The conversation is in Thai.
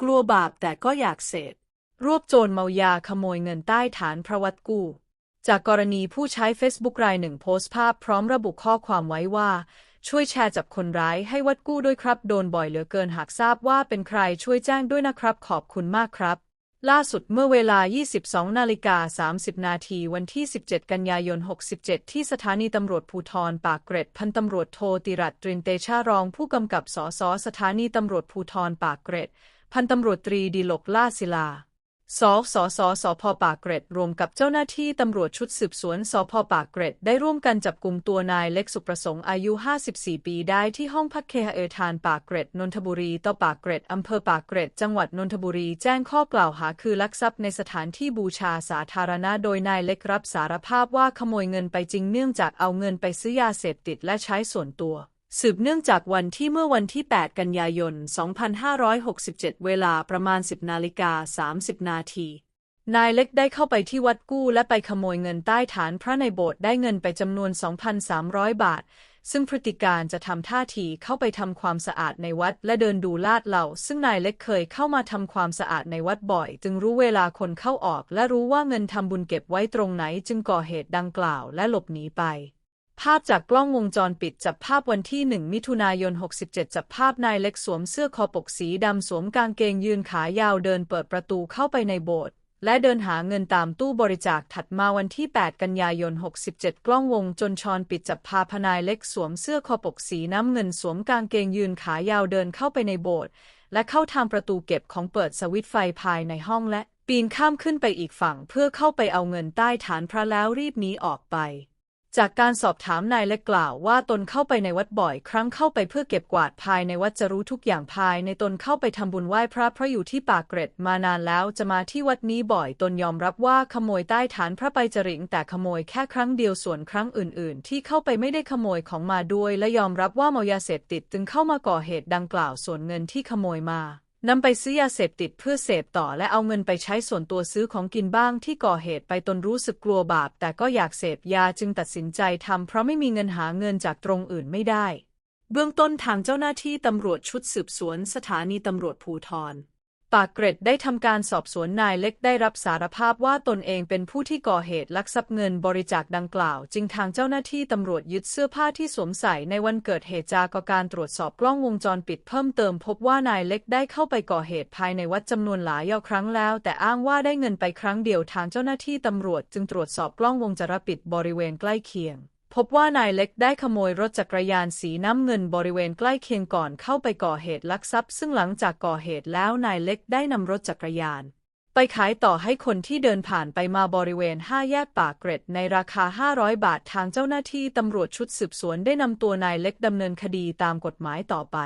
กลัวบาปแต่ก็อยากเสพ รวบโจรเมายาขโมยเงินใต้ฐานพระวัดกู้ จากกรณีผู้ใช้ Facebook รายหนึ่งโพสต์ภาพพร้อมระบุข้อความไว้ว่า ช่วยแชร์จับคนร้ายให้วัดกู้ด้วยครับ โดนบ่อยเหลือเกินหากทราบว่าเป็นใครช่วยแจ้งด้วยนะครับ ขอบคุณมากครับล่าสุดเมื่อเวลา 22 นาฬิกา 30 นาทีวันที่ 17 กันยายน 67 ที่สถานีตำรวจภูธรปากเกร็ด พันตำรวจโทติรัตตรินเตชารองผู้กำกับสสสถานีตำรวจภูธรปากเกร็ด พันตำรวจตรีดิลกล่าศิลาสสสสพปากเกร็ดรวมกับเจ้าหน้าที่ตำรวจชุดสืบสวนสพปากเกร็ดได้ร่วมกันจับกลุ่มตัวนายเล็กสุประสงค์อายุ 54 ปีได้ที่ห้องพักเคหเอทานปากเกร็ดนนทบุรีต่อปากเกร็ดอำเภอปากเกร็ดจังหวัดนนทบุรีแจ้งข้อกล่าวหาคือลักทรัพย์ในสถานที่บูชาสาธารณะโดยนายเล็กรับสารภาพว่าขโมยเงินไปจริงเนื่องจากเอาเงินไปซื้อยาเสพติดและใช้ส่วนตัว สืบเนื่องจากวันที่เมื่อวันที่ 8 กันยายน 2567 เวลาประมาณ 10 นาฬิกา 30 นาที นายเล็กได้เข้าไปที่วัดกู้และไปขโมยเงินใต้ฐานพระในโบสถ์ได้เงินไปจำนวน 2,300 บาท ซึ่งพฤติการจะทำท่าทีเข้าไปทำความสะอาดในวัดและเดินดูลาดเหล่า ซึ่งนายเล็กเคยเข้ามาทำความสะอาดในวัดบ่อย จึงรู้เวลาคนเข้าออก และรู้ว่าเงินทำบุญเก็บไว้ตรงไหน จึงก่อเหตุดังกล่าวและหลบหนีไป ภาพจากกล้องวงจรปิดจับภาพวันที่ 1 มิถุนายน 67 จับภาพนายเล็กสวมเสื้อคอปกสีดำสวมกางเกงยืนขายาวเดินเปิดประตูเข้าไปในโบสถ์และเดินหาเงินตามตู้บริจาคถัดมาวันที่ 8 กันยายน 67 กล้องวงจรชรปิดจับภาพนายเล็กสวมเสื้อคอปกสีน้ำเงินสวมกางเกงยืนขายาวเดินเข้าไปในโบสถ์และเข้าทางประตูเก็บของเปิดสวิตไฟภายในห้องและปีนข้ามขึ้นไปอีกฝั่งเพื่อเข้าไปเอาเงินใต้ฐานพระแล้วรีบหนีออกไป จากการสอบถามนายเล็กกล่าวว่าตนเข้าไปในวัดบ่อย ครั้งเข้าไปเพื่อเก็บกวาดภายในวัดจะรู้ทุกอย่างภายในตนเข้าไปทำบุญไหว้พระเพราะอยู่ที่ปากเกร็ดมานานแล้วจะมาที่วัดนี้บ่อยตนยอมรับว่าขโมยใต้ฐานพระไปจริงแต่ขโมยแค่ครั้งเดียวส่วนครั้งอื่น ๆ ที่เข้าไปไม่ได้ขโมยของมาด้วย และยอมรับว่าเมายาเสพติดจึงเข้ามาก่อเหตุดังกล่าวส่วนเงินที่ขโมยมา นำไปซื้อยาเสพติดเพื่อเสพต่อและเอาเงินไปใช้ส่วนตัวซื้อของกินบ้างที่ก่อเหตุไปตนรู้สึกกลัวบาป แต่ก็อยากเสพยาจึงตัดสินใจทำเพราะไม่มีเงินหาเงินจากตรงอื่นไม่ได้ เบื้องต้นทางเจ้าหน้าที่ตำรวจชุดสืบสวนสถานีตำรวจภูทร ปากเกร็ดได้ทำการสอบสวนนายเล็กได้รับสารภาพว่าตนเองเป็นผู้ที่ก่อเหตุลักทรัพย์เงินบริจาคดังกล่าว จึงทางเจ้าหน้าที่ตำรวจยึดเสื้อผ้าที่สวมใส่ในวันเกิดเหตุจากการตรวจสอบกล้องวงจรปิดเพิ่มเติมพบว่านายเล็กได้เข้าไปก่อเหตุภายในวัดจำนวนหลายยาครั้งแล้ว แต่อ้างว่าได้เงินไปครั้งเดียวทางเจ้าหน้าที่ตำรวจจึงตรวจสอบกล้องวงจรปิดบริเวณใกล้เคียง พบว่านายเล็กได้ขโมยรถจักรยานสีน้ำเงินบริเวณใกล้เคียงก่อนเข้าไปก่อเหตุลักทรัพย์ ซึ่งหลังจากก่อเหตุแล้วนายเล็กได้นำรถจักรยาน ไปขายต่อให้คนที่เดินผ่านไปมาบริเวณ5แยกปากเกร็ดในราคา 500 บาททางเจ้าหน้าที่ตำรวจชุดสืบสวนได้นำตัวนายเล็กดำเนินคดีตามกฎหมายต่อไป